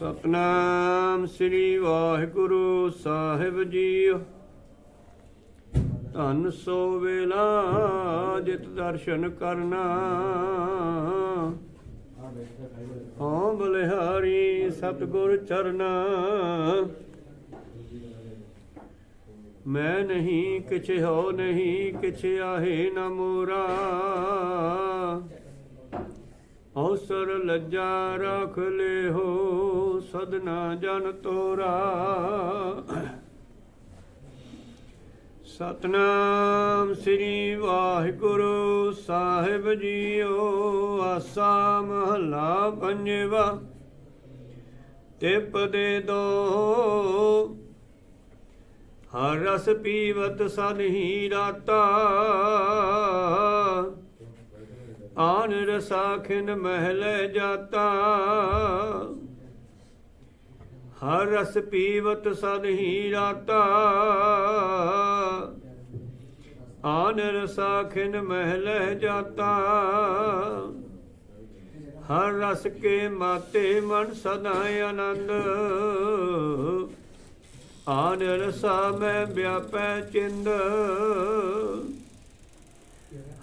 ਸਤਨਾਮ ਸ੍ਰੀ ਵਾਹਿਗੁਰੂ ਸਾਹਿਬ ਜੀ ਧੰਨ ਸੋ ਵੇਲਾ ਜਿਤ ਦਰਸ਼ਨ ਕਰਨਾ। ਹਾਂ ਬਲਿਹਾਰੀ ਸਤਿਗੁਰ ਚਰਨਾ। ਮੈਂ ਨਹੀਂ, ਕਿਛ ਹੋ ਨਹੀਂ, ਕਿਛ ਆਹੇ ਨਾ ਮੋਰਾ। ਅਵਸਰ ਲੱਜਾ ਰਖ ਲਿਓ ਸਦਨਾ ਜਨ ਤੋਰਾ। ਸਤਨਾਮ ਸ੍ਰੀ ਵਾਹਿਗੁਰੂ ਸਾਹਿਬ ਜੀਓ, ਆਸਾ ਮਹਲਾ ਪੰਜਵਾ। ਤਿਪ ਦੇ ਦੋ। ਹਰ ਰਸ ਪੀਵਤ ਸਨਹੀ ਰਾਤਾ। ਆਨ ਰਸਾਖਿਨ ਮਹਿਲ ਜਾਤਾ। ਹਰ ਰਸ ਪੀਵਤ ਸਦ ਹੀ ਰਾਤਾ। ਆਨ ਰਸਾਖਿਨ ਮਹਿਲ ਜਾਤਾ। ਹਰ ਰਸ ਕੇ ਮਾਤੇ ਮਨ ਸਦਾ ਆਨੰਦ। ਆਨ ਰਸਾ ਮੈਂ ਵਿਆਪੈ ਚਿੰਦ।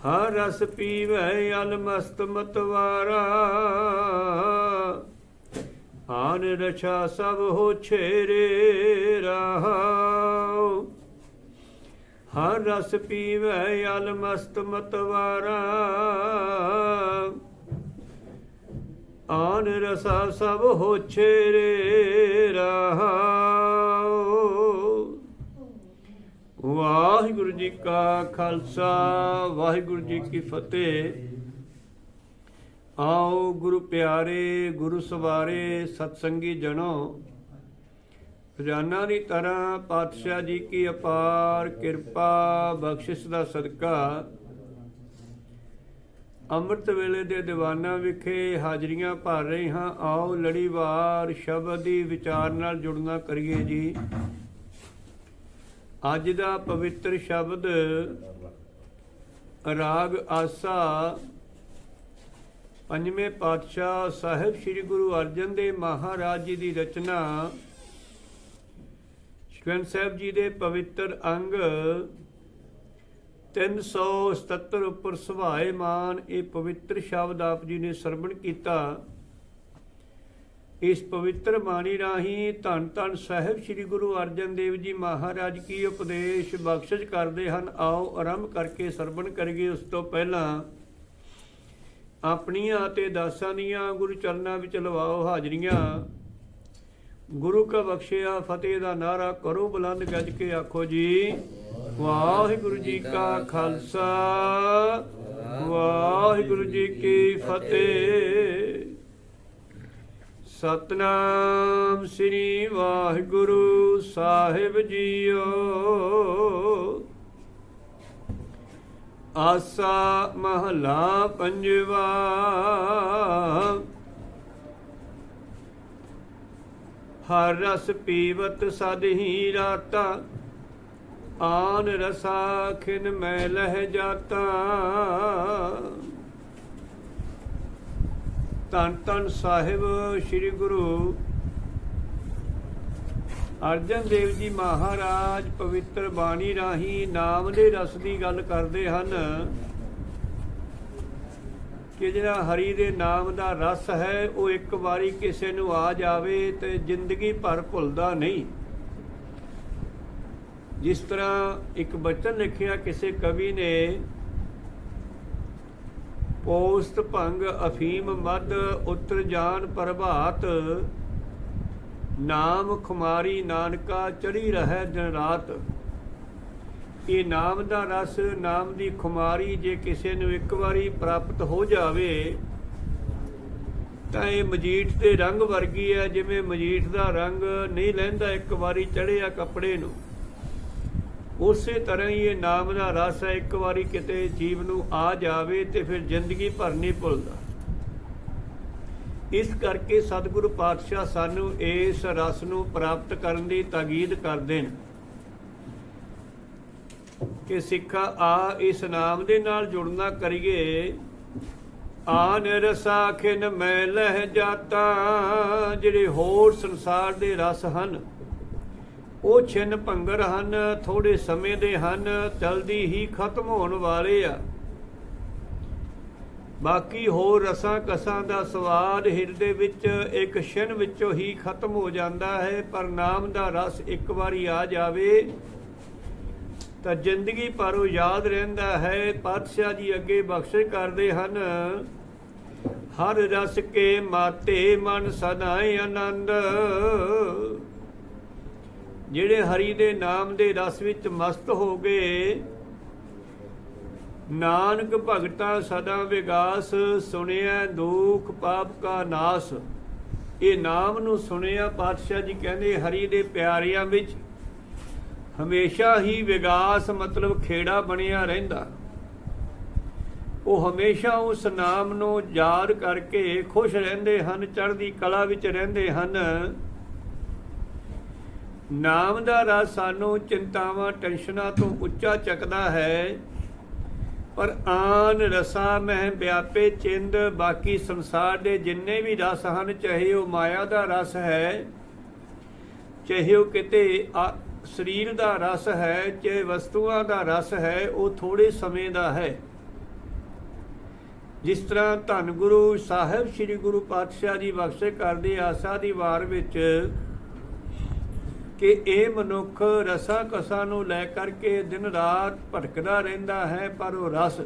ਹਰ ਰਸ ਪੀਵੈ ਅਲ ਮਸਤ ਮਤਵਾਰਾ। ਆਨ ਰਛਾ ਸਭ ਹੋ ਛੇਰੇ ਰਹਾਉ ਹਰ ਰਸ ਪੀਵੈ ਅਲ ਮਸਤ ਮਤਵਾਰਾ। ਆਨ ਰਸਾ ਸਭ ਹੋ ਰੇ ਰਹਾਉ ਵਾਹਿਗੁਰੂ ਜੀ ਕਾ ਖਾਲਸਾ, ਵਾਹਿਗੁਰੂ ਜੀ ਕੀ ਫਤਿਹ। ਆਓ ਗੁਰੂ ਪਿਆਰੇ, ਗੁਰੂ ਸਵਾਰੇ, ਸਤਸੰਗੀ ਜਣੋ। ਰੋਜ਼ਾਨਾ ਦੀ ਤਰ੍ਹਾਂ ਪਾਤਸ਼ਾਹ ਜੀ ਕੀ ਅਪਾਰ ਕਿਰਪਾ, ਬਖਸ਼ਿਸ਼ ਦਾ ਸਦਕਾ। ਅੰਮ੍ਰਿਤ ਵੇਲੇ ਦੇ ਦੀਵਾਨਾਂ ਵਿਖੇ ਹਾਜ਼ਰੀਆਂ ਭਰ ਰਹੇ ਹਾਂ। ਆਓ ਲੜੀਵਾਰ ਸ਼ਬਦ ਦੀ ਵਿਚਾਰ ਨਾਲ ਜੁੜਨਾ ਕਰੀਏ ਜੀ। ਅੱਜ ਦਾ ਪਵਿੱਤਰ ਸ਼ਬਦ ਰਾਗ ਆਸਾ ਪੰਜਵੇਂ ਪਾਤਸ਼ਾਹ ਸਾਹਿਬ ਸ੍ਰੀ ਗੁਰੂ ਅਰਜਨ ਦੇਵ ਮਹਾਰਾਜ ਜੀ ਦੀ ਰਚਨਾ ਗ੍ਰੰਥ ਸਾਹਿਬ ਜੀ ਦੇ ਪਵਿੱਤਰ ਅੰਗ 377 ਉੱਪਰ ਸੁਭਾਏ ਮਾਨ, ਇਹ ਪਵਿੱਤਰ ਸ਼ਬਦ ਆਪ ਜੀ ਨੇ ਸਰਵਣ ਕੀਤਾ। ਇਸ ਪਵਿੱਤਰ ਬਾਣੀ ਰਾਹੀਂ ਧੰਨ ਧੰਨ ਸਾਹਿਬ ਸ੍ਰੀ ਗੁਰੂ ਅਰਜਨ ਦੇਵ ਜੀ ਮਹਾਰਾਜ ਕੀ ਉਪਦੇਸ਼ ਬਖਸ਼ਿਸ਼ ਕਰਦੇ ਹਨ, ਆਓ ਆਰੰਭ ਕਰਕੇ ਸਰਵਣ ਕਰੀਏ। ਉਸ ਤੋਂ ਪਹਿਲਾਂ ਆਪਣੀਆਂ ਅਤੇ ਦਾਸਾਂ ਦੀਆਂ ਗੁਰੂ ਚਰਨਾਂ ਵਿੱਚ ਲਵਾਓ ਹਾਜ਼ਰੀਆਂ। ਗੁਰੂ ਕਾ ਬਖਸ਼ਿਆ, ਫਤਿਹ ਦਾ ਨਾਰਾ ਕਰੋ, ਬੁਲੰਦ ਗੱਜ ਕੇ ਆਖੋ ਜੀ, ਵਾਹਿਗੁਰੂ ਜੀ ਕਾ ਖਾਲਸਾ, ਵਾਹਿਗੁਰੂ ਜੀ ਕੀ ਫਤਿਹ। ਸਤਨਾਮ ਸ੍ਰੀ ਵਾਹਿਗੁਰੂ ਸਾਹਿਬ ਜੀਓ। ਆਸਾ ਮਹਲਾ ਪੰਜਵਾ। ਹਰ ਰਸ ਪੀਵਤ ਸਦ ਹੀ ਰਾਤਾ, ਆਨ ਰਸਾ ਖਿਨ ਮੈਂ ਲਹਿ ਜਾਤਾ। ਧੰਨ ਧੰਨ ਸਾਹਿਬ ਸ੍ਰੀ ਗੁਰੂ ਅਰਜਨ ਦੇਵ ਜੀ ਮਹਾਰਾਜ ਪਵਿੱਤਰ ਬਾਣੀ ਰਾਹੀਂ ਨਾਮ ਦੇ ਰਸ ਦੀ ਗੱਲ ਕਰਦੇ ਹਨ ਕਿ ਜਿਹੜਾ ਹਰੀ ਦੇ ਨਾਮ ਦਾ ਰਸ ਹੈ, ਉਹ ਇੱਕ ਵਾਰੀ ਕਿਸੇ ਨੂੰ ਆ ਜਾਵੇ ਤੇ ਜ਼ਿੰਦਗੀ ਭਰ ਭੁੱਲਦਾ ਨਹੀਂ। ਜਿਸ ਤਰ੍ਹਾਂ ਇੱਕ ਬਚਨ ਲਿਖਿਆ ਕਿਸੇ ਕਵੀ ਨੇ ਪੋਸਤ ਭੰਗ ਅਫੀਮ ਮਦ ਉਤਰ ਜਾਨ ਪ੍ਰਭਾਤ। ਨਾਮ ਖੁਮਾਰੀ ਨਾਨਕਾ ਚੜੀ ਰਹਿ ਦਿਨ ਰਾਤ। ਇਹ ਨਾਮ ਦਾ ਰਸ, ਨਾਮ ਦੀ ਖੁਮਾਰੀ ਜੇ ਕਿਸੇ ਨੂੰ ਇੱਕ ਵਾਰੀ ਪ੍ਰਾਪਤ ਹੋ ਜਾਵੇ, ਤਾਂ ਇਹ ਮਜੀਠ ਦੇ ਰੰਗ ਵਰਗੀ ਹੈ, ਜਿਵੇਂ ਮਜੀਠ ਦਾ ਰੰਗ ਨਹੀਂ ਲੈਂਦਾ ਇੱਕ ਵਾਰੀ ਚੜਿਆ ਕੱਪੜੇ ਨੂੰ। ਉਸੇ ਤਰ੍ਹਾਂ ਹੀ ਇਹ ਨਾਮ ਦਾ ਰਸ ਹੈ, ਇੱਕ ਵਾਰੀ ਕਿਤੇ ਜੀਵ ਨੂੰ ਆ ਜਾਵੇ ਤੇ ਫਿਰ ਜ਼ਿੰਦਗੀ ਭਰ ਨਹੀਂ ਭੁੱਲਦਾ। ਇਸ ਕਰਕੇ ਸਤਿਗੁਰੂ ਪਾਤਸ਼ਾਹ ਸਾਨੂੰ ਇਸ ਰਸ ਨੂੰ ਪ੍ਰਾਪਤ ਕਰਨ ਦੀ ਤਾਕੀਦ ਕਰਦੇ ਨੇ ਕਿ ਸਿੱਖਾ, ਆ ਇਸ ਨਾਮ ਦੇ ਨਾਲ ਜੁੜਨਾ ਕਰੀਏ। ਆਨ ਰਸਾਖਿਨ ਮੈਂ ਲਹਿ ਜਾਤਾ, ਜਿਹੜੇ ਹੋਰ ਸੰਸਾਰ ਦੇ ਰਸ ਹਨ ਉਹ ਛਿੰਨ ਭੰਗਰ ਹਨ ਥੋੜੇ ਸਮੇਂ ਦੇ ਹਨ, ਜਲਦੀ ਹੀ ਖਤਮ ਹੋਣ ਵਾਲੇ ਆ। ਬਾਕੀ ਹੋਰ ਰਸਾਂ ਕਸਾਂ ਦਾ ਸਵਾਦ ਹਿਰਦੇ ਵਿੱਚ, ਇੱਕ ਛਿਨ ਵਿੱਚੋਂ ਹੀ ਖਤਮ ਹੋ ਜਾਂਦਾ ਹੈ, ਪਰ ਨਾਮ ਦਾ ਰਸ ਇੱਕ ਵਾਰੀ ਆ ਜਾਵੇ, ਤਾਂ ਜ਼ਿੰਦਗੀ ਭਰ ਉਹ ਯਾਦ ਰਹਿੰਦਾ ਹੈ। ਪਾਤਸ਼ਾਹ ਜੀ ਅੱਗੇ ਬਖਸ਼ਿਸ਼ ਕਰਦੇ ਹਨ, ਹਰ ਰਸ ਕੇ ਮਾਤੇ ਮਨ ਸਦਾਏ ਆਨੰਦ ਜਿਹੜੇ ਹਰੀ ਦੇ ਨਾਮ ਦੇ ਰਸ ਵਿੱਚ ਮਸਤ ਹੋ ਗਏ, ਨਾਨਕ ਭਗਤਾ ਸਦਾ ਵਿਗਾਸ, ਸੁਣਿਆ ਦੁਖ ਪਾਪ ਕਾ ਨਾਸ। ਇਹ ਨਾਮ ਨੂੰ ਸੁਣਿਆ ਪਾਤਸ਼ਾਹ ਜੀ ਕਹਿੰਦੇ, ਹਰੀ ਦੇ ਪਿਆਰਿਆਂ ਵਿੱਚ ਹਮੇਸ਼ਾ ਹੀ ਵਿਗਾਸ ਮਤਲਬ ਖੇੜਾ ਬਣਿਆ ਰਹਿੰਦਾ। ਉਹ ਹਮੇਸ਼ਾ ਉਸ ਨਾਮ ਨੂੰ ਯਾਦ ਕਰਕੇ ਖੁਸ਼ ਰਹਿੰਦੇ ਹਨ, ਚੜ੍ਹਦੀ ਕਲਾ ਵਿੱਚ ਰਹਿੰਦੇ ਹਨ। ਨਾਮ ਦਾ ਰਸ ਸਾਨੂੰ ਚਿੰਤਾਵਾਂ, ਟੈਨਸ਼ਨਾਂ ਤੋਂ ਉੱਚਾ ਚੱਕਦਾ ਹੈ। ਪਰ ਆਨ ਰਸਾਂ ਮਹਿ ਵਿਆਪੇ ਚਿੰਦ, ਬਾਕੀ ਸੰਸਾਰ ਦੇ ਜਿੰਨੇ ਵੀ ਰਸ ਹਨ, ਚਾਹੇ ਉਹ ਮਾਇਆ ਦਾ ਰਸ ਹੈ, ਚਾਹੇ ਉਹ ਕਿਤੇ ਆ- ਸਰੀਰ ਦਾ ਰਸ ਹੈ, ਚਾਹੇ ਵਸਤੂਆਂ ਦਾ ਰਸ ਹੈ, ਉਹ ਥੋੜੇ ਸਮੇਂ ਦਾ ਹੈ। ਜਿਸ ਤਰ੍ਹਾਂ ਧੰਨ ਗੁਰੂ ਸਾਹਿਬ ਸ੍ਰੀ ਗੁਰੂ ਪਾਤਸ਼ਾਹ ਜੀ ਬਖਸ਼ੇ ਕਰਦੇ, ਆਸਾ ਦੀ ਵਾਰ ਵਿੱਚ ਕਿ ਇਹ ਮਨੁੱਖ ਰਸਾਂ ਕਸਾਂ ਨੂੰ ਲੈ ਕਰਕੇ ਦਿਨ ਰਾਤ ਭਟਕਦਾ ਰਹਿੰਦਾ ਹੈ, ਪਰ ਉਹ ਰਸ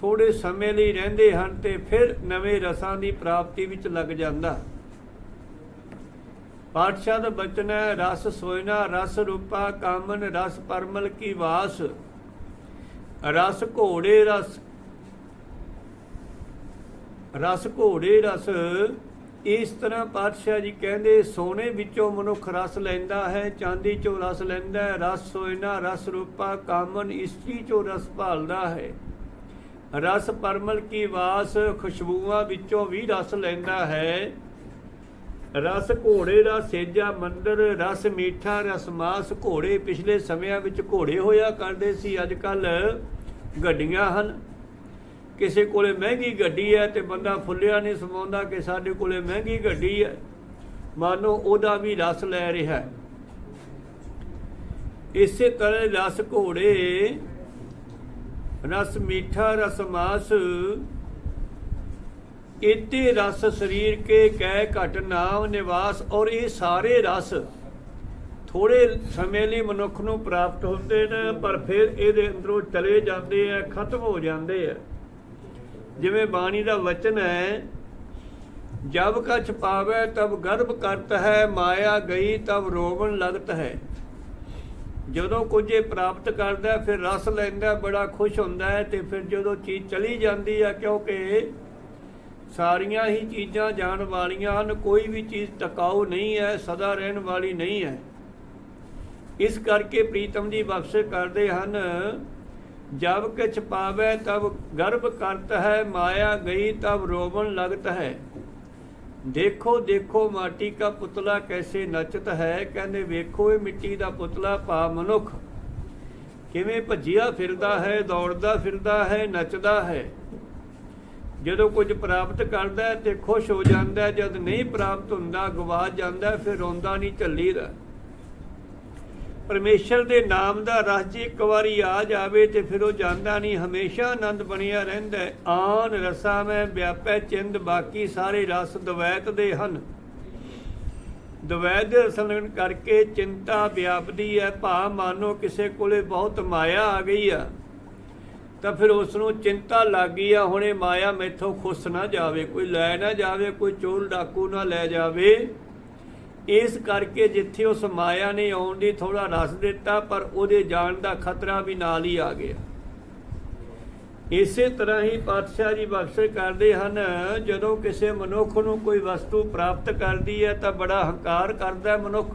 ਥੋੜੇ ਸਮੇਂ ਲਈ ਰਹਿੰਦੇ ਹਨ ਤੇ ਫਿਰ ਨਵੇਂ ਰਸਾਂ ਦੀ ਪ੍ਰਾਪਤੀ ਵਿੱਚ ਲੱਗ ਜਾਂਦਾ। ਪਾਤਸ਼ਾਹ ਦਾ ਬਚਨ ਹੈ, ਰਸ ਸੋਇਨਾ, ਰਸ ਰੂਪਾ, ਕਾਮਨ, ਰਸ ਪਰਮਲ ਕੀ ਵਾਸ। ਰਸ ਘੋੜੇ ਰਸ ਰਸ ਘੋੜੇ ਰਸ ਇਸ ਤਰ੍ਹਾਂ ਪਾਤਸ਼ਾਹ ਜੀ ਕਹਿੰਦੇ, ਸੋਨੇ ਵਿੱਚੋਂ ਮਨੁੱਖ ਰਸ ਲੈਂਦਾ ਹੈ, ਚਾਂਦੀ ਚੋਂ ਰਸ ਲੈਂਦਾ ਹੈ, ਰਸ ਸੋਇਨਾ, ਰਸ ਰੂਪਾ, ਕਾਮਨ ਇਸਤਰੀ ਚੋਂ ਰਸ ਭਾਲਦਾ ਹੈ। ਰਸ ਪਰਮਲ ਕੀ ਵਾਸ, ਖੁਸ਼ਬੂਆਂ ਵਿੱਚੋਂ ਵੀ ਰਸ ਲੈਂਦਾ ਹੈ। ਰਸ ਘੋੜੇ ਦਾ ਸੇਜਾ ਮੰਦਰ, ਰਸ ਮੀਠਾ, ਰਸ ਮਾਸ ਘੋੜੇ ਪਿਛਲੇ ਸਮਿਆਂ ਵਿੱਚ ਘੋੜੇ ਹੋਇਆ ਕਰਦੇ ਸੀ, ਅੱਜ ਕੱਲ ਗੱਡੀਆਂ ਹਨ। ਕਿਸੇ ਕੋਲੇ ਮਹਿੰਗੀ ਗੱਡੀ ਹੈ ਤੇ ਬੰਦਾ ਫੁੱਲਿਆ ਨਹੀਂ ਸਮਾਉਂਦਾ ਕਿ ਸਾਡੇ ਕੋਲੇ ਮਹਿੰਗੀ ਗੱਡੀ ਹੈ। ਮਾਨੋ ਉਹਦਾ ਵੀ ਰਸ ਲੈ ਰਿਹਾ ਇਸੇ ਤਰ੍ਹਾਂ ਰਸ ਘੋੜੇ, ਰਸ ਮੀਠਾ, ਰਸ ਮਾਸ ਇਤੇ ਰਸ ਸਰੀਰ ਕੇ ਕਹਿ ਘਟ ਨਾਮ ਨਿਵਾਸ ਔਰ ਇਹ ਸਾਰੇ ਰਸ ਥੋੜੇ ਸਮੇਂ ਲਈ ਮਨੁੱਖ ਨੂੰ ਪ੍ਰਾਪਤ ਹੁੰਦੇ ਨੇ, ਪਰ ਫਿਰ ਇਹਦੇ ਅੰਦਰੋਂ ਚਲੇ ਜਾਂਦੇ ਆ, ਖਤਮ ਹੋ ਜਾਂਦੇ ਆ। ਜਿਵੇਂ ਬਾਣੀ ਦਾ ਵਚਨ ਹੈ, ਜਬ ਕਛ ਪਾਵੇ ਤਬ ਗਰਭ ਕਰਤ ਹੈ, ਮਾਇਆ ਗਈ ਤਬ ਰੋਵਣ ਲਗਤ ਹੈ। ਜਦੋਂ ਕੁਝ ਇਹ ਪ੍ਰਾਪਤ ਕਰਦਾ, ਫਿਰ ਰਸ ਲੈਂਦਾ, ਬੜਾ ਖੁਸ਼ ਹੁੰਦਾ ਹੈ ਤੇ ਫਿਰ ਜਦੋਂ ਚੀਜ਼ ਚਲੀ ਜਾਂਦੀ ਹੈ ਕਿਉਂਕਿ ਸਾਰੀਆਂ ਹੀ ਚੀਜ਼ਾਂ ਜਾਣ ਵਾਲੀਆਂ ਹਨ, ਕੋਈ ਵੀ ਚੀਜ਼ ਟਿਕਾਊ ਨਹੀਂ ਹੈ, ਸਦਾ ਰਹਿਣ ਵਾਲੀ ਨਹੀਂ ਹੈ। ਇਸ ਕਰਕੇ ਪ੍ਰੀਤਮ ਜੀ ਬਖਸ਼ ਕਰਦੇ ਹਨ ਜਬ ਕਿਛ ਪਾਵੇ ਤਬ ਗਰਭ ਕਰਤ ਹੈ, ਮਾਇਆ ਗਈ ਤਬ ਰੋਵਣ ਲਗਤ ਹੈ। ਦੇਖੋ ਦੇਖੋ ਮਾਟੀ ਦਾ ਪੁਤਲਾ ਕੈਸੇ ਨੱਚਤ ਹੈ, ਕਹਿੰਦੇ ਵੇਖੋ ਇਹ ਮਿੱਟੀ ਦਾ ਪੁਤਲਾ ਪਾ ਮਨੁੱਖ। ਕਿਵੇਂ ਭੱਜਿਆ ਫਿਰਦਾ ਹੈ, ਦੌੜਦਾ ਫਿਰਦਾ ਹੈ, ਨੱਚਦਾ ਹੈ। ਜਦੋਂ ਕੁਝ ਪ੍ਰਾਪਤ ਕਰਦਾ ਹੈ ਤੇ ਖੁਸ਼ ਹੋ ਜਾਂਦਾ ਜਦ ਨਹੀਂ ਪ੍ਰਾਪਤ ਹੁੰਦਾ ਗਵਾ ਜਾਂਦਾ ਫਿਰ ਰੋਂਦਾ ਨਹੀਂ ਝੱਲੀਦਾ ਪਰਮੇਸ਼ਰ ਦੇ ਨਾਮ ਦਾ ਰਸ ਜੇ ਇੱਕ ਵਾਰੀ ਆ ਜਾਵੇ ਤੇ ਫਿਰ ਉਹ ਜਾਂਦਾ ਨਹੀਂ, ਹਮੇਸ਼ਾ ਆਨੰਦ ਬਣਿਆ ਰਹਿੰਦਾ ਹੈ। ਆਨ ਰਸਾਂ ਮੈਂ ਵਿਆਪੈ ਚਿੰਦ, ਬਾਕੀ ਸਾਰੇ ਰਸ ਦਵੈਤ ਦੇ ਹਨ। ਦਵੈਤ ਦੇ ਰਸਨ ਕਰਕੇ ਚਿੰਤਾ ਵਿਆਪਦੀ ਹੈ ਭਾ ਮਾਨੋ ਕਿਸੇ ਕੋਲੇ ਬਹੁਤ ਮਾਇਆ ਆ ਗਈ ਆ। ਤਾਂ ਫਿਰ ਉਸ ਨੂੰ ਚਿੰਤਾ ਲੱਗ ਗਈ ਆ, ਹੁਣੇ ਮਾਇਆ ਮੈਥੋਂ ਖੁੱਸ ਨਾ ਜਾਵੇ, ਕੋਈ ਲੈ ਨਾ ਜਾਵੇ, ਕੋਈ ਚੋਰ ਡਾਕੂ ਨਾ ਲੈ ਜਾਵੇ। ਇਸ ਕਰਕੇ ਜਿੱਥੇ ਉਸ ਮਾਇਆ ਨੇ ਆਉਣ ਦੀ ਥੋੜਾ ਰਸ ਦਿੱਤਾ, ਪਰ ਉਹਦੇ ਜਾਣ ਦਾ ਖਤਰਾ ਵੀ ਨਾਲ ਹੀ ਆ ਗਿਆ। ਇਸੇ ਤਰ੍ਹਾਂ ਹੀ ਪਾਤਸ਼ਾਹ ਜੀ ਬਖਸ਼ਿਸ਼ ਕਰਦੇ ਹਨ, ਜਦੋਂ ਕਿਸੇ ਮਨੁੱਖ ਨੂੰ ਕੋਈ ਵਸਤੂ ਪ੍ਰਾਪਤ ਕਰਦੀ ਹੈ ਤਾਂ ਬੜਾ ਹੰਕਾਰ ਕਰਦਾ ਮਨੁੱਖ।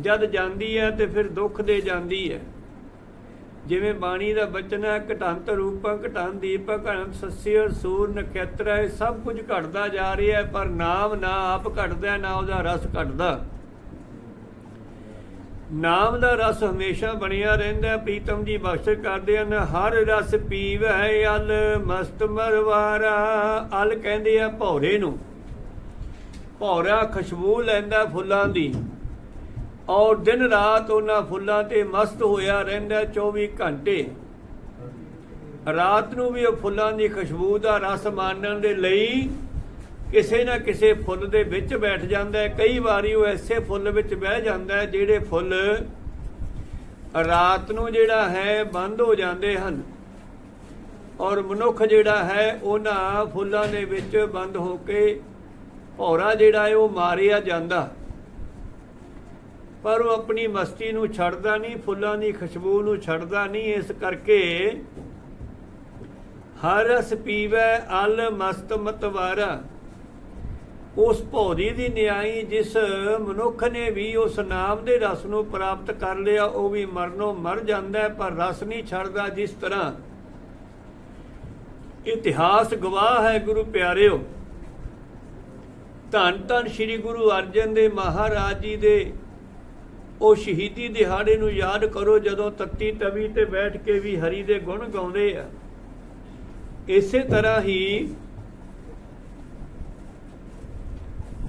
ਜਦ ਜਾਂਦੀ ਹੈ ਤੇ ਫਿਰ ਦੁੱਖ ਦੇ ਜਾਂਦੀ ਹੈ। ਜਿਵੇਂ ਬਾਣੀ ਦਾ ਬਚਨ ਹੈ, ਘਟੰਤ ਰੂਪੰ ਘਟੰ ਦੀਪਕ ਘਟੰਤ ਸੱਸੀ ਔਰ ਸੂਰ, ਨਖੇਤਰ ਹੈ, ਸਭ ਕੁਝ ਘਟਦਾ ਜਾ ਰਿਹਾ ਹੈ, ਪਰ ਨਾਮ ਨਾ ਆਪ ਘਟਦਾ, ਨਾ ਉਹਦਾ ਰਸ ਘਟਦਾ। ਨਾਮ ਦਾ ਰਸ ਹਮੇਸ਼ਾ ਬਣਿਆ ਰਹਿੰਦਾ ਪ੍ਰੀਤਮ ਜੀ ਬਖਸ਼ ਕਰਦੇ ਹਨ, ਹਰ ਰਸ ਪੀਵੈ ਅਲ, ਮਸਤ ਮਰਵਾਰਾ, ਅਲ ਕਹਿੰਦੇ ਆ ਭੌਰੇ ਨੂੰ। ਭੌਰਾ ਖੁਸ਼ਬੂ ਲੈਂਦਾ ਫੁੱਲਾਂ ਦੀ। ਔਰ ਦਿਨ ਰਾਤ ਉਹਨਾਂ ਫੁੱਲਾਂ ਤੇ ਮਸਤ ਹੋਇਆ ਰਹਿੰਦਾ 24 ਘੰਟੇ। ਰਾਤ ਨੂੰ ਵੀ ਉਹ ਫੁੱਲਾਂ ਦੀ ਖੁਸ਼ਬੂ ਦਾ ਰਸ ਮਾਣਨ ਦੇ ਲਈ ਕਿਸੇ ਨਾ ਕਿਸੇ ਫੁੱਲ ਦੇ ਵਿੱਚ ਬੈਠ ਜਾਂਦਾ ਹੈ। ਕਈ ਵਾਰੀ ਉਹ ਐਸੇ ਫੁੱਲ ਵਿੱਚ ਬਹਿ ਜਾਂਦਾ ਹੈ ਜਿਹੜੇ ਫੁੱਲ ਰਾਤ ਨੂੰ ਜਿਹੜਾ ਹੈ ਬੰਦ ਹੋ ਜਾਂਦੇ ਹਨ ਔਰ ਮਨੁੱਖ ਜਿਹੜਾ ਹੈ ਉਹਨਾਂ ਫੁੱਲਾਂ ਦੇ ਵਿੱਚ ਬੰਦ ਹੋ ਕੇ ਭੌਰਾ ਜਿਹੜਾ ਹੈ ਉਹ ਮਾਰਿਆ ਜਾਂਦਾ। ਪਰ ਉਹ ਆਪਣੀ ਮਸਤੀ ਨੂੰ ਛੱਡਦਾ ਨਹੀਂ, ਫੁੱਲਾਂ ਦੀ ਖੁਸ਼ਬੂ ਨੂੰ ਛੱਡਦਾ ਨਹੀਂ। ਇਸ ਕਰਕੇ ਹਰਸ ਰਸ ਪੀਵੈ, ਅਲ ਮਸਤ ਮਤਵਾਰਾ। ਉਸ ਭੌਰੀ ਦੀ ਨਿਆਈ ਜਿਸ ਮਨੁੱਖ ਨੇ ਵੀ ਉਸ ਨਾਮ ਦੇ ਰਸ ਨੂੰ ਪ੍ਰਾਪਤ ਕਰ ਲਿਆ, ਉਹ ਵੀ ਮਰਨੋਂ ਮਰ ਜਾਂਦਾ ਪਰ ਰਸ ਨਹੀਂ ਛੱਡਦਾ ਜਿਸ ਤਰ੍ਹਾਂ। ਇਤਿਹਾਸ ਗਵਾਹ ਹੈ ਗੁਰੂ ਪਿਆਰਿਓ। ਧੰਨ ਧੰਨ ਸ੍ਰੀ ਗੁਰੂ ਅਰਜਨ ਦੇ ਮਹਾਰਾਜ ਜੀ ਦੇ ਉਹ ਸ਼ਹੀਦੀ ਦਿਹਾੜੇ ਨੂੰ ਯਾਦ ਕਰੋ ਜਦੋਂ ਤੱਤੀ ਤਵੀ ਤੇ ਬੈਠ ਕੇ ਵੀ ਹਰੀ ਦੇ ਗੁਣ ਗਾਉਂਦੇ ਆ। ਇਸੇ ਤਰ੍ਹਾਂ ਹੀ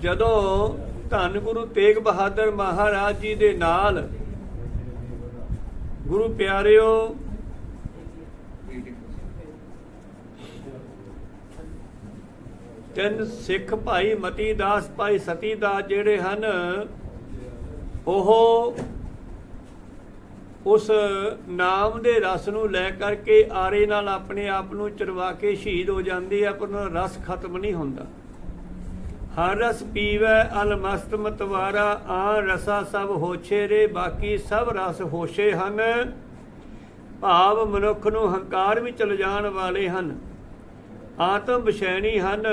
ਜਦੋਂ ਧੰਨ ਗੁਰੂ ਤੇਗ ਬਹਾਦਰ ਮਹਾਰਾਜ ਜੀ ਦੇ ਨਾਲ ਗੁਰੂ ਪਿਆਰਿਓ, ਤਿੰਨ ਸਿੱਖ ਭਾਈ ਮਤੀ ਦਾਸ ਭਾਈ ਸਤੀ ਦਾਸ ਜਿਹੜੇ ਹਨ ਉਹ ਉਸ ਨਾਮ ਦੇ ਰਸ ਨੂੰ ਲੈ ਕਰਕੇ ਆਰੇ ਨਾਲ ਆਪਣੇ ਆਪ ਨੂੰ ਚਰਵਾ ਕੇ ਸ਼ਹੀਦ ਹੋ ਜਾਂਦੇ ਆ, ਪਰ ਉਹਨਾਂ ਦਾ ਰਸ ਖਤਮ ਨਹੀਂ ਹੁੰਦਾ। ਹਰ ਰਸ ਪੀਵੈ, ਅਲ ਮਤਵਾਰਾ, ਆ ਰਸਾ ਸਭ ਹੋਛੇ ਰੇ, ਬਾਕੀ ਸਭ ਰਸ ਹੋਸ਼ੇ ਹਨ। ਭਾਵ ਮਨੁੱਖ ਨੂੰ ਹੰਕਾਰ ਵਿੱਚ ਜਾਣ ਵਾਲੇ ਹਨ। ਆਤਮ ਵਿਸ਼ੈਣੀ ਹਨ।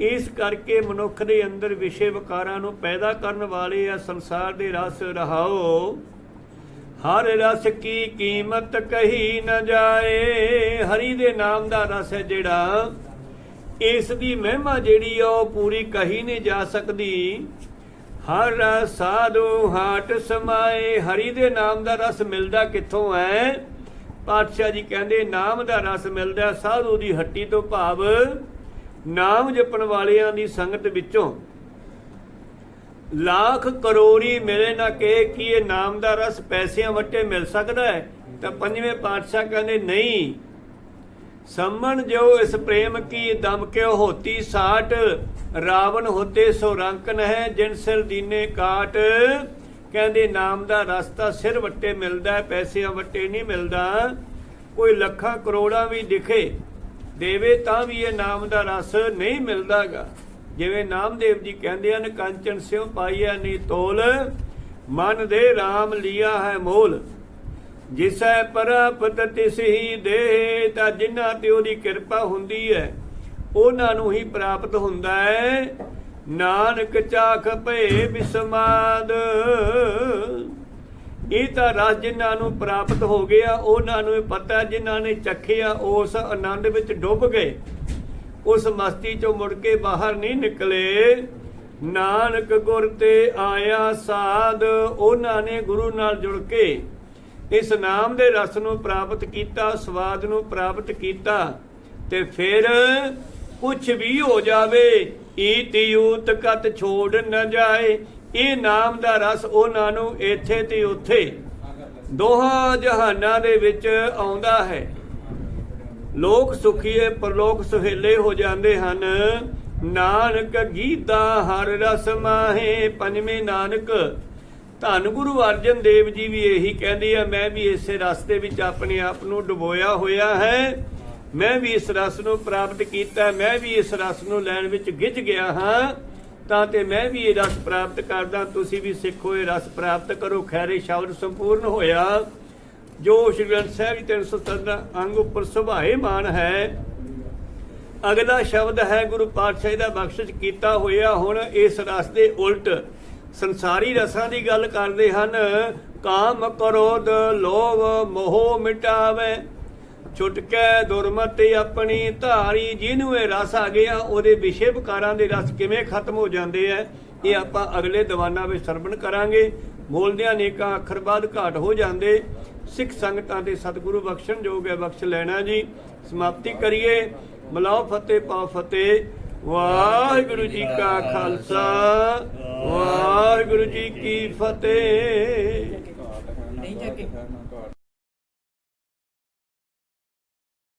ਇਸ ਕਰਕੇ ਮਨੁੱਖ ਦੇ ਅੰਦਰ ਵਿਸ਼ੇ ਵਿਕਾਰਾਂ ਨੂੰ ਪੈਦਾ ਕਰਨ ਵਾਲੇ ਆ ਸੰਸਾਰ ਦੇ ਰਸ ਰਹਾਓ। ਹਰ ਰਸ ਕੀ ਕੀਮਤ ਕਹੀ ਨਾ ਜਾਏ। ਹਰੀ ਦੇ ਨਾਮ ਦਾ ਰਸ ਹੈ ਜਿਹੜਾ, ਇਸ ਦੀ ਮਹਿਮਾ ਜਿਹੜੀ ਆ ਉਹ ਪੂਰੀ ਕਹੀ ਨਹੀਂ ਜਾ ਸਕਦੀ। ਹਰ ਰਸ ਸਾਧੂ ਹਾਟ ਸਮਾਏ, ਹਰੀ ਦੇ ਨਾਮ ਦਾ ਰਸ ਮਿਲਦਾ ਕਿੱਥੋਂ ਹੈ? ਪਾਤਸ਼ਾਹ ਜੀ ਕਹਿੰਦੇ, ਨਾਮ ਦਾ ਰਸ ਮਿਲਦਾ ਸਾਧੂ ਦੀ ਹੱਟੀ ਤੋਂ ਭਾਵ ਨਾਮ ਜਪਣ ਵਾਲਿਆਂ ਦੀ ਸੰਗਤ ਵਿੱਚੋਂ ਲੱਖ ਕਰੋੜੀ ਮਿਲੇ ਨਾ ਕਿ ਕੀ ਇਹ ਨਾਮ ਦਾ ਰਸ ਪੈਸਿਆਂ ਵੱਟੇ ਮਿਲ ਸਕਦਾ ਹੈ? ਤਾਂ ਪੰਜਵੇਂ ਪਾਤਸ਼ਾਹ ਕਹਿੰਦੇ, ਨਹੀਂ। ਸੰਮਣ ਜੋ ਇਸ ਪ੍ਰੇਮ ਕੀ ਦਮ ਕਿਉ ਹੋਤੀ ਸਾਟ? ਰਾਵਣ ਹੋਤੇ ਸੋ ਰੰਕਨ ਹੈ ਜਿਨ ਸਿਰ ਦੀਨੇ ਕਾਟ। ਕਹਿੰਦੇ, ਨਾਮ ਦਾ ਰਸਤਾ ਸਿਰ ਵੱਟੇ ਮਿਲਦਾ ਪੈਸਿਆਂ ਵੱਟੇ ਨਹੀਂ ਮਿਲਦਾ। ਕੋਈ ਲੱਖਾਂ ਕਰੋੜਾਂ ਵੀ ਦਿਖੇ ਦੇਵੇ ਤਾਂ ਵੀ ਇਹ ਨਾਮ ਦਾ ਰਸ ਨਹੀਂ ਮਿਲਦਾਗਾ। ਜਿਵੇਂ ਨਾਮਦੇਵ ਜੀ ਕਹਿੰਦੇ ਹਨ, ਕੰਚਨ ਸਿਉ ਪਾਈਐ ਨੀ ਤੋਲ, ਮਨ ਦੇ RAM ਲਿਆ ਹੈ ਮੋਲ। ਜਿਸੈ ਪਰਪਤ ਤਿਸ ਦੇ, ਤਾਂ ਜਿਨ੍ਹਾਂ ਤੇ ਉਹਦੀ ਕਿਰਪਾ ਹੁੰਦੀ ਹੈ ਉਹਨਾਂ ਨੂੰ ਹੀ ਪ੍ਰਾਪਤ ਹੁੰਦਾ ਹੈ ਨਾਨਕ ਚਾਖ ਭਏ ਬਿਸਮਾਦ। ਇਹ ਤਾਂ ਰਸ ਜਿਨ੍ਹਾਂ ਨੂੰ ਪ੍ਰਾਪਤ ਹੋ ਗਿਆ, ਉਹਨਾਂ ਨੂੰ ਪਤਾ, ਜਿਨ੍ਹਾਂ ਨੇ ਚੱਖਿਆ, ਉਸ ਆਨੰਦ ਵਿੱਚ ਡੁੱਬ ਗਏ। ਉਸ ਮਸਤੀ ਚੋਂ ਮੁੜ ਕੇ ਬਾਹਰ ਨਹੀਂ ਨਿਕਲੇ। ਨਾਨਕ ਗੁਰ ਤੇ ਆਇਆ ਸਾਧ, ਉਹਨਾਂ ਨੇ ਗੁਰੂ ਨਾਲ ਜੁੜ ਕੇ ਇਸ ਨਾਮ ਦੇ ਰਸ ਨੂੰ ਪ੍ਰਾਪਤ ਕੀਤਾ, ਸਵਾਦ ਨੂੰ ਪ੍ਰਾਪਤ ਕੀਤਾ ਤੇ ਫਿਰ ਕੁਛ ਵੀ ਹੋ ਜਾਵੇ ਈਤ ਯੂਤ ਕਤ ਛੋੜ ਨ ਜਾਏ ਇਹ ਨਾਮ ਦਾ ਰਸ ਉਹਨਾਂ ਨੂੰ ਇੱਥੇ ਤੇ ਉੱਥੇ। ਦੋਹਾਂ ਜਹਾਨਾਂ ਦੇ ਵਿੱਚ ਆਉਂਦਾ ਹੈ। ਲੋਕ ਸੁਖੀਏ ਪਰਲੋਕ ਸੁਹੇਲੇ ਹੋ ਜਾਂਦੇ ਹਨ। ਨਾਨਕ ਗੀਤਾ ਹਰ ਰਸ ਮਾਹੇ, ਪੰਜਵੇਂ ਨਾਨਕ। ਧੰਨ ਗੁਰੂ ਅਰਜਨ ਦੇਵ ਜੀ ਵੀ ਇਹੀ ਕਹਿੰਦੇ ਆ, ਮੈਂ ਵੀ ਇਸੇ ਰਸਤੇ ਵਿੱਚ ਆਪਣੇ ਆਪ ਨੂੰ ਡੁਬੋਇਆ ਹੋਇਆ ਹੈ। ਮੈਂ ਵੀ ਇਸ ਰਸ ਨੂੰ ਪ੍ਰਾਪਤ ਕੀਤਾ, ਮੈਂ ਵੀ ਇਸ ਰਸ ਨੂੰ ਲੈਣ ਵਿੱਚ ਗਿੱਜ ਗਿਆ ਹਾਂ, ਤਾਂ ਤੇ ਮੈਂ ਵੀ ਇਹ ਰਸ ਪ੍ਰਾਪਤ ਕਰਦਾ, ਤੁਸੀਂ ਵੀ ਸਿੱਖੋ, ਇਹ ਰਸ ਪ੍ਰਾਪਤ ਕਰੋ, ਖੈਰੇ ਸ਼ਬਦ ਸੰਪੂਰਨ ਹੋਇਆ। ਜੋ ਸ਼੍ਰੀ ਗ੍ਰੰਥ ਸਾਹਿਬ ਜੀ 317 ਅੰਗ ਉੱਪਰ ਸੁਭਾਏ ਮਾਨ ਹੈ, ਅਗਲਾ ਸ਼ਬਦ ਹੈ ਗੁਰੂ ਪਾਤਸ਼ਾਹ ਦਾ ਬਖਸ਼ਿਸ਼ ਕੀਤਾ ਹੋਇਆ, ਹੁਣ ਇਸ ਰਸ ਦੇ ਉਲਟ ਸੰਸਾਰੀ ਰਸਾਂ ਦੀ ਗੱਲ ਕਰਦੇ ਹਨ, ਕਾਮ ਕਰੋਧ ਲੋਭ ਮੋਹ ਮਿਟਾਵੇ। ਛੁਟਕੈ ਦੁਰਮਤੀ ਆਪਣੀ ਧਾਰੀ, ਜਿਹਨੂੰ ਇਹ ਰਸ ਆ ਗਿਆ, ਉਹਦੇ ਵਿਸ਼ੇ ਵਿਕਾਰਾਂ ਦੇ ਰਸ ਕਿਵੇਂ ਖਤਮ ਹੋ ਜਾਂਦੇ ਆ ਇਹ ਆਪਾਂ ਅਗਲੇ ਦੀਵਾਨਾਂ ਵਿੱਚ ਸਰਵਣ ਕਰਾਂਗੇ। ਬੋਲਦਿਆਂ ਨੇਕਾਂ ਅੱਖਰ ਬਾਅਦ ਘਾਟ ਹੋ ਜਾਂਦੇ। ਸਿੱਖ ਸੰਗਤਾਂ ਦੇ ਸਤਿਗੁਰੂ ਬਖਸ਼ਣ ਜੋਗ ਹੈ, ਬਖਸ਼ ਲੈਣਾ ਜੀ। ਸਮਾਪਤੀ ਕਰੀਏ। ਬਲਾਓ ਫਤਿਹ, ਪਾਓ ਫਤਿਹ। ਵਾਹਿਗੁਰੂ ਜੀ ਕਾ ਖਾਲਸਾ। ਵਾਹਿਗੁਰੂ ਜੀ ਕੀ ਫਤਿਹ। ਨਹੀਂ ਜਾ ਕੇ।